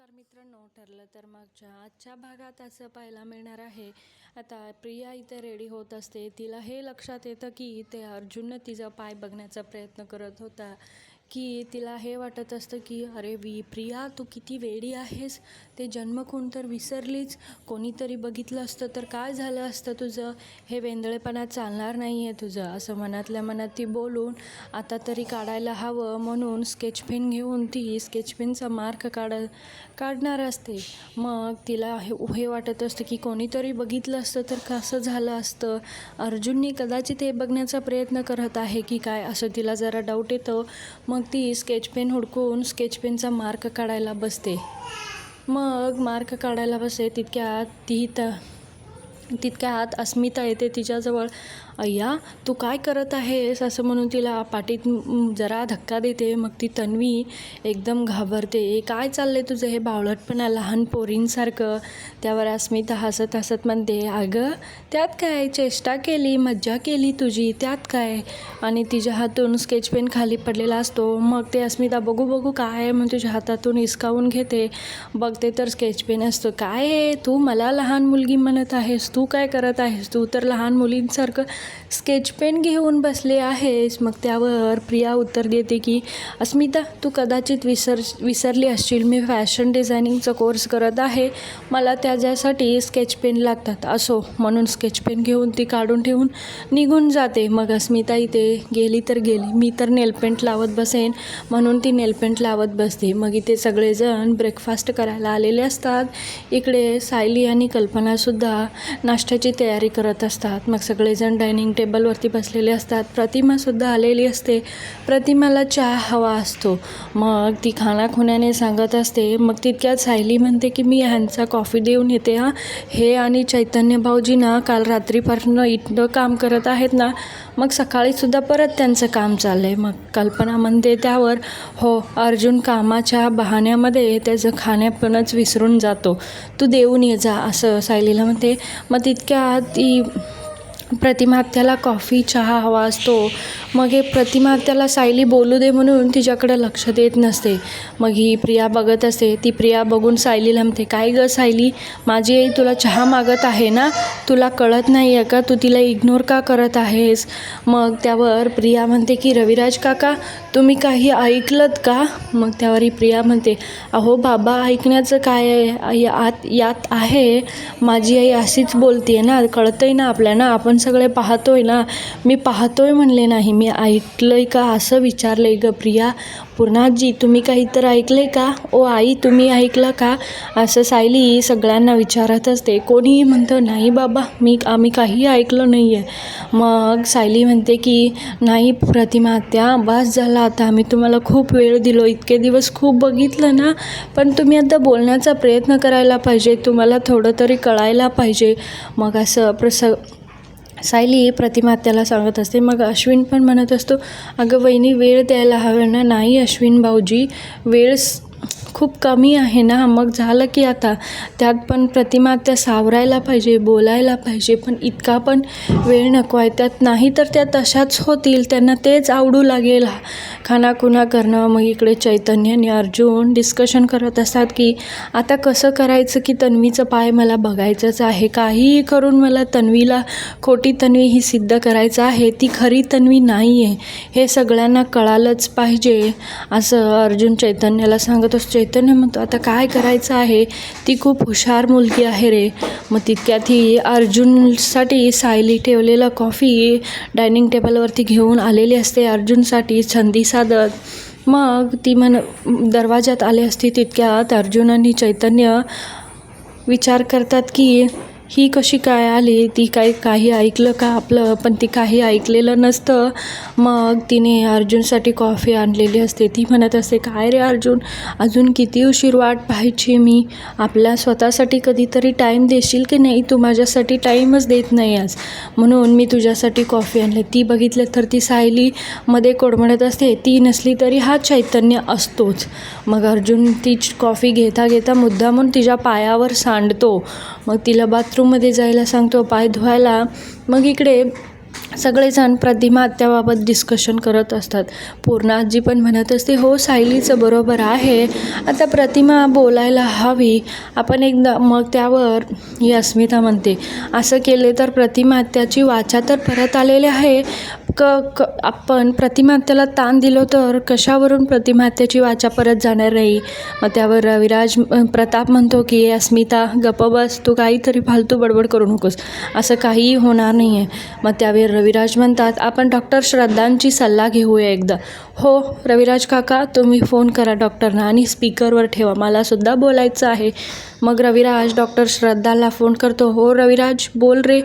नमस्कार मित्रांनो ठरलं तर मागच्या आजच्या भागात असं पाहायला मिळणार आहे. आता प्रिया इथे रेडी होत असते. तिला हे लक्षात येतं की ते अर्जुननं तिचा पाय बघण्याचा प्रयत्न करत होता. की तिला हे वाटत असतं की अरे वी प्रिया तू किती वेडी आहेस. ते जन्म कोण तर विसरलीच. कोणीतरी बघितलं असतं तर काय झालं असतं तुझं? हे वेंदळेपणा चालणार नाही आहे तुझं. असं मनातल्या मनात ती बोलून आता तरी काढायला हवं. म्हणून स्केच पेन घेऊन ती स्केच पेनचा मार्क काढ काढणार असते. मग तिला हे हे वाटत असतं की कोणीतरी बघितलं असतं तर कसं झालं असतं? अर्जुननी कदाचित हे बघण्याचा प्रयत्न करत आहे की काय? असं तिला जरा डाऊट येतं. मग मग ती स्केच पेन हुडकून स्केच पेनचा मार्क काढायला बसते. मग मार्क काढायला बसते तितक्यात ती त तितक्यात अस्मिता येते तिच्याजवळ. अय्या तू काय करत आहेस? असं म्हणून तिला पाठीत जरा धक्का देते. मग ती तन्वी एकदम घाबरते. काय चाललंय तुझं? हे बावळटपणा लहान पोरींसारखं. त्यावर अस्मिता हसत हसत म्हणते अगं त्यात काय? चेष्टा केली मज्जा केली तुझी त्यात काय? आणि तिच्या हातून स्केच पेन खाली पडलेला असतो. मग ते अस्मिता बघू बघू काय आहे? मग तुझ्या हातातून हिसकावून घेते. बघते तर स्केच पेन असतो. काय आहे? तू मला लहान मुलगी म्हणत आहेस. तू काय करत आहेस? तू तर लहान मुलींसारखं स्केच पेन घेऊन बसले आहेस. मग त्यावर प्रिया उत्तर देते की अस्मिता तू कदाचित विसर विसरली असशील. मी फॅशन डिझायनिंगचा कोर्स करत आहे. मला त्याच्यासाठी स्केच पेन लागतात. असो म्हणून स्केच पेन घेऊन ती काढून ठेवून निघून जाते. मग अस्मिता इथे गेली तर गेली. मी तर नेलपेंट लावत बसेन म्हणून ती नेलपेंट लावत बसते. मग इथे सगळेजण ब्रेकफास्ट करायला आलेले असतात. इकडे सायली आणि कल्पनासुद्धा नाश्त्याची तयारी करत असतात. मग सगळेजण डायनिंग टेबलवरती बसलेले असतात. प्रतिमासुद्धा आलेली असते. प्रतिमाला चहा हवा असतो. मग ती खाणाखुण्याने सांगत असते मग तितक्यात सायली म्हणते की मी ह्यांचा कॉफी देऊन येते हां. हे आणि चैतन्य भाऊजी ना काल रात्रीपासून इथं काम करत आहेत ना मग सकाळीसुद्धा परत त्यांचं काम चाललं आहे मग कल्पना म्हणते त्यावर हो अर्जुन कामाच्या बहाण्यामध्ये त्याचं खाण्यापणच विसरून जातो. तू देऊन ये जा असं सायलीला म्हणते. मग तितक्या ती प्रतिमात्याला कॉफी चहा हवा असतो. मग हे प्रतिमात्याला सायली बोलू दे म्हणून तिच्याकडे लक्ष देत नसते. मग ही प्रिया बघत असते. ती प्रिया बघून सायलीला म्हणते काय गं सायली? माझी आई तुला चहा मागत आहे ना? तुला कळत नाही आहे का? तू तिला इग्नोर का करत आहेस? मग त्यावर प्रिया म्हणते की रविराज काका तुम्ही काही ऐकलत का? मग त्यावर ही प्रिया म्हणते अहो बाबा ऐकण्याचं काय आहे? आत यात आहे. माझी आई अशीच बोलते ना. कळतंय ना आपल्याला. आपण सगळे पाहतोय ना मी पाहतोय म्हणले नाही मी ऐकलंय का असं विचारलंय ग प्रिया? पूर्णाजी तुम्ही काही तर ऐकले का? ओ आई तुम्ही ऐकलं का? असं सायली सगळ्यांना विचारत असते. कोणीही म्हणतं नाही बाबा मी आम्ही काही ऐकलं नाही आहे मग सायली म्हणते की नाही प्रतिमा त्या बस झाला आता. आम्ही तुम्हाला खूप वेळ दिलो. इतके दिवस खूप बघितलं ना. पण तुम्ही आता बोलण्याचा प्रयत्न करायला पाहिजे. तुम्हाला थोडं तरी कळायला पाहिजे. मग असं प्रस सायली प्रतिमा त्याला सांगत असते मग अश्विन पण म्हणत असतो अगं वहिनी वेळ द्यायला हवं ना? नाही अश्विन भाऊजी वेळ खूप कमी आहे ना. मग झालं की आता त्यात पण प्रतिमा त्या सावरायला पाहिजे बोलायला पाहिजे पण इतका पण वेळ नको आहे. त्यात नाही तर त्या तशाच होतील. त्यांना तेच आवडू लागेल. खानाखुना करणं मग इकडे चैतन्य आणि अर्जुन डिस्कशन करत असतात की आता कसं करायचं की तन्वीचं पाय मला बघायचंच आहे? काहीही करून मला तन्वीला खोटी तन्वी ही सिद्ध करायचं आहे? ती खरी तन्वी नाही आहे हे सगळ्यांना कळालंच पाहिजे. असं अर्जुन चैतन्याला सांगत असतो. चैतन्य म्हणतो आता काय करायचं आहे? ती खूप हुशार मुलगी आहे रे. मग तितक्यात ही अर्जुनसाठी सायली ठेवलेलं कॉफी डायनिंग टेबलवरती घेऊन आलेली असते अर्जुनसाठी छंदी साधत मग ती म्हण दरवाजात आली असती. तितक्यात अर्जुन आणि चैतन्य विचार करतात की ही कशी काय आली? ती काय काही ऐकलं का आपलं? पण ती काही ऐकलेलं नसतं. मग तिने अर्जुनसाठी कॉफी आणलेली असते. ती म्हणत असते काय रे अर्जुन? अजून किती उशीर वाट पाहायची मी? आपल्या स्वतःसाठी कधीतरी टाईम देशील की नाही? तू माझ्यासाठी टाईमच देत नाही आज. म्हणून मी तुझ्यासाठी कॉफी आणली. ती बघितलं तर ती सायलीमध्ये कोडमडत असते. ती नसली तरी हा चैतन्य असतोच. मग अर्जुन ती कॉफी घेता घेता मुद्दामून तिच्या पायावर सांडतो. मग तिला बाथरूममध्ये जायला सांगतो पाय धुवायला. मग इकडे सगळेजण प्रतिमा आत्याबाबत डिस्कशन करत असतात. पूर्णा आजी पण म्हणत असते हो सायलीचं बरोबर आहे. आता प्रतिमा बोलायला हवी. आपण एकदा मग त्यावर ही अस्मिता म्हणते असं केले तर प्रतिमा आत्याची वाचा तर परत आलेली आहे. क क आपण प्रतिमात्याला ताण दिलो तर कशावरून प्रतिमात्याची वाचा परत जाणार नाही मग त्यावर रविराज प्रताप म्हणतो की अस्मिता गप बस. तू काहीतरी फालतू बडबड करू नकोस. असं काहीही होणार नाही आहे मग त्यावेळी रविराज म्हणतात आपण डॉक्टर श्रद्धांची सल्ला घेऊया एकदा. हो रविराज काका तुम्ही फोन करा डॉक्टरना आणि स्पीकरवर ठेवा मलासुद्धा बोलायचं आहे. मग रविराज डॉक्टर श्रद्धाला फोन करतो हो रविराज बोल रे.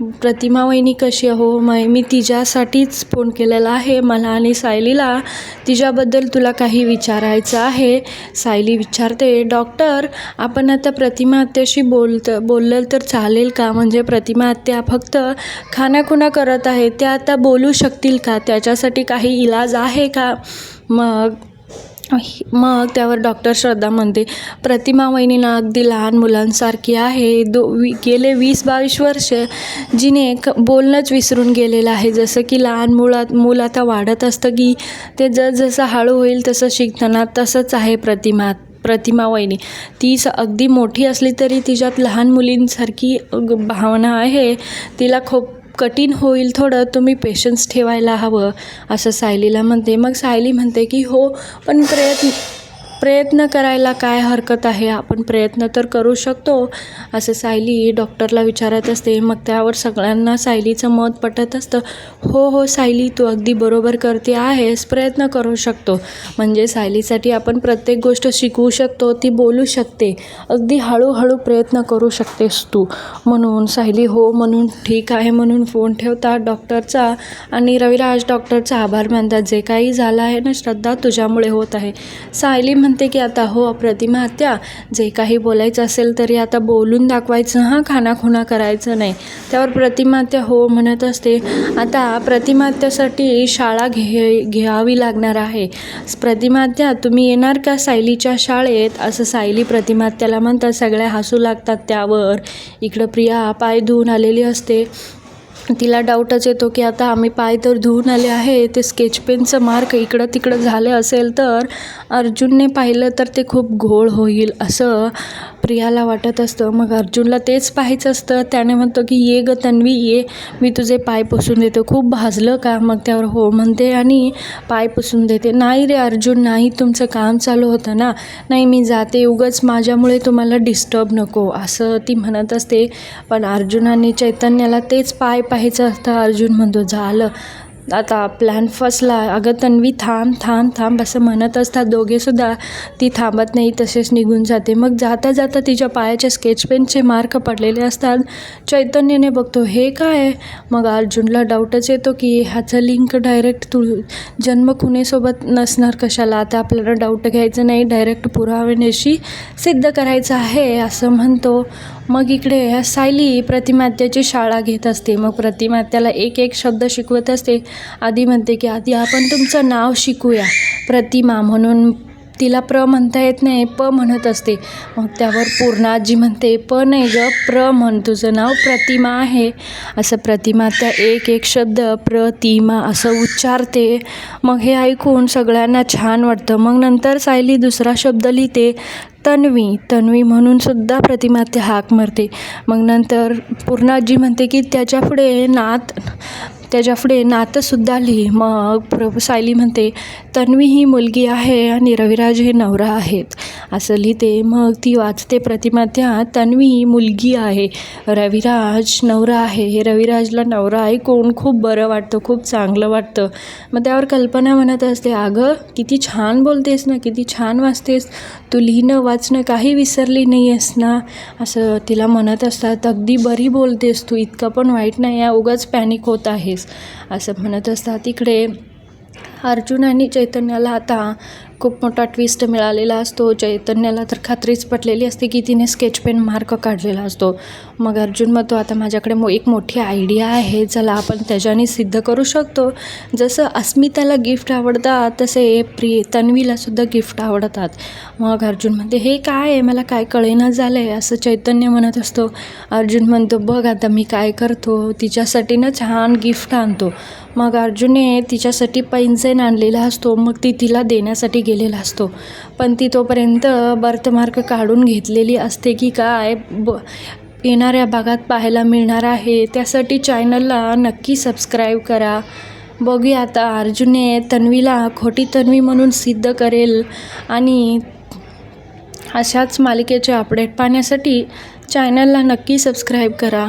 प्रतिमा वहिनी कशी आहे? हो मै मी तिच्यासाठीच फोन केलेला आहे मला आणि सायलीला. तिच्याबद्दल तुला काही विचारायचं आहे? सायली विचारते डॉक्टर आपण आता प्रतिमा आत्याशी बोलत बोललं तर चालेल का? म्हणजे प्रतिमा आत्या फक्त खानाखुणा करत आहे त्या आता बोलू शकतील का? त्याच्यासाठी काही इलाज आहे का? मग मग त्यावर डॉक्टर श्रद्धा म्हणते प्रतिमा वहिनीना अगदी लहान मुलांसारखी आहे. दो वी गेले वीस बावीस वर्ष जिने क बोलणंच विसरून गेलेलं आहे. जसं की लहान मुळात मूल आता वाढत असतं की ते जसजसं हळू होईल तसं शिकताना तसंच आहे प्रतिमा प्रतिमा वहिनी. ती स अगदी मोठी असली तरी तिच्यात लहान मुलींसारखी भावना आहे. तिला खूप कठीण होईल थोडं तुम्ही पेशन्स ठेवायला हवं असं सायलीला म्हणते. मग सायली म्हणते की हो पण प्रयत्न प्रयत्न करायला काय हरकत आहे? आपण प्रयत्न तर करू शकतो असं सायली डॉक्टरला विचारत असते. मग त्यावर सगळ्यांना सायलीचं मत पटत असतं. हो हो सायली तू अगदी बरोबर करते आहेस. प्रयत्न करू शकतो. म्हणजे सायलीसाठी आपण प्रत्येक गोष्ट शिकवू शकतो ती बोलू शकते. अगदी हळूहळू प्रयत्न करू शकतेस तू. म्हणून सायली हो म्हणून ठीक आहे म्हणून फोन ठेवतात डॉक्टरचा. आणि रविराज डॉक्टरचा आभार मानतात. जे काही झालं आहे ना श्रद्धा तुझ्यामुळे होत आहे. सायली म्हणते की आता हो प्रतिमा आत्या जे काही बोलायचं असेल तरी आता बोलून दाखवायचं. हां खानाखुणा करायचं नाही. त्यावर प्रतिमा आत्या हो म्हणत असते. आता प्रतिमा आत्यासाठी शाळा घे घ्यावी लागणार आहे. प्रतिमा आत्या तुम्ही येणार का सायलीच्या शाळेत? असं सायली प्रतिमा आत्याला म्हणतात. सगळ्या हसू लागतात त्यावर. इकडं प्रिया पाय धुवून आलेली असते. तिला डाऊटच येतो की आता आम्ही पाय तर धुवून आले आहे ते स्केच पेनचं मार्क इकडं तिकडं झालं असेल तर अर्जुनने पाहिलं तर ते खूप घोळ होईल असं प्रियाला वाटत असतं. मग अर्जुनला तेच पाहायचं असतं. त्याने म्हणतो की ये ग तन्वी ये. मी तुझे पाय पुसून देतो. खूप भाजलं का? मग त्यावर हो म्हणते आणि पाय पुसून देते. नाही रे अर्जुन नाही. तुमचं काम चालू होतं ना. नाही मी जाते. उगाच माझ्यामुळे तुम्हाला डिस्टर्ब नको. असं ती म्हणत असते. पण अर्जुनाने चैतन्याला तेच पाय पाहायचं असतं. अर्जुन म्हणतो झालं. आता प्लॅन फसला अगं तन्वी थांब थांब थांब असं म्हणत असतात. दोघेसुद्धा ती थांबत नाही तसेच निघून जाते. मग जाता जाता तिच्या पायाच्या स्केच पेनचे मार्क पडलेले असतात. चैतन्यने बघतो हे काय? मग अर्जुनला डाऊटच येतो की ह्याचं लिंक डायरेक्ट तू जन्म खुनेसोबत नसणार कशाला? आता आपल्याला डाऊट घ्यायचं नाही डायरेक्ट पुरावेनेशी सिद्ध करायचं आहे असं म्हणतो. मग इकडे सायली प्रतिमात्याची शाळा घेत असते. मग प्रतिमात्याला एक एक शब्द शिकवत असते. आधी म्हणते की आधी आपण तुमचं नाव शिकूया प्रतिमा म्हणून. तिला प्र म्हणता येत नाही प म्हणत असते. मग त्यावर पूर्णाजी म्हणते प नाही ग प्र म्हण. तुझं नाव प्रतिमा आहे. असं प्रतिमा त्या एक एक शब्द प्रतिमा असं उच्चारते. मग हे ऐकून सगळ्यांना छान वाटतं. मग नंतर सायली दुसरा शब्द लिहिते तन्वी. तन्वी म्हणून सुद्धा प्रतिमा ते हाक मारते. मग नंतर पूर्णाजी म्हणते की त्याच्यापुढे नात त्याच्यापुढे नातंसुद्धा लिही. मग प्र सायली म्हणते तन्वी ही मुलगी आहे आणि रविराज हे नवरा आहेत. असं लिहिते. मग ती वाचते प्रतिमा त्या तन्वी ही मुलगी आहे. रविराज नवरा आहे. हे रविराजला नवरा ऐकून खूप बरं वाटतं. खूप चांगलं वाटतं. मग त्यावर कल्पना म्हणत असते अगं किती छान बोलतेस ना किती छान वाचतेस. तू लिहिणं वाचणं काही विसरली नाही आहेस ना? असं तिला म्हणत असतात. अगदी बरी बोलतेस तू. इतकं पण वाईट नाही आहे. उगाच पॅनिक होत आहेस असं म्हणत असतात. तिकडे अर्जुन आणि चैतन्याला आता खूप मोठा ट्विस्ट मिळालेला असतो. चैतन्याला तर खात्रीच पटलेली असते की तिने स्केच पेन मार्क काढलेला असतो. मग अर्जुन म्हणतो आता माझ्याकडे मो एक मोठी आयडिया आहे. चला आपण त्याच्याने सिद्ध करू शकतो. जसं अस्मिताला गिफ्ट आवडतात तसे प्रिय तन्वीलासुद्धा गिफ्ट आवडतात. मग अर्जुन म्हणते हे काय आहे? मला काय कळेना झालं आहे असं चैतन्य म्हणत असतो. अर्जुन म्हणतो बघ आता मी काय करतो? तिच्यासाठी ना छान गिफ्ट आणतो. मग अर्जुनने तिच्यासाठी पैंजण आणलेला असतो. मग ती तिला देण्यासाठी गेलेला असतो. पण ती तोपर्यंत बर्थमार्क काढून घेतलेली असते की काय ब येणाऱ्या भागात पाहायला मिळणार आहे. त्यासाठी चॅनलला नक्की सबस्क्राईब करा. बघूया आता अर्जुनने तन्वीला खोटी तन्वी म्हणून सिद्ध करेल आणि अशाच मालिकेचे अपडेट पाहण्यासाठी चॅनलला नक्की सबस्क्राईब करा.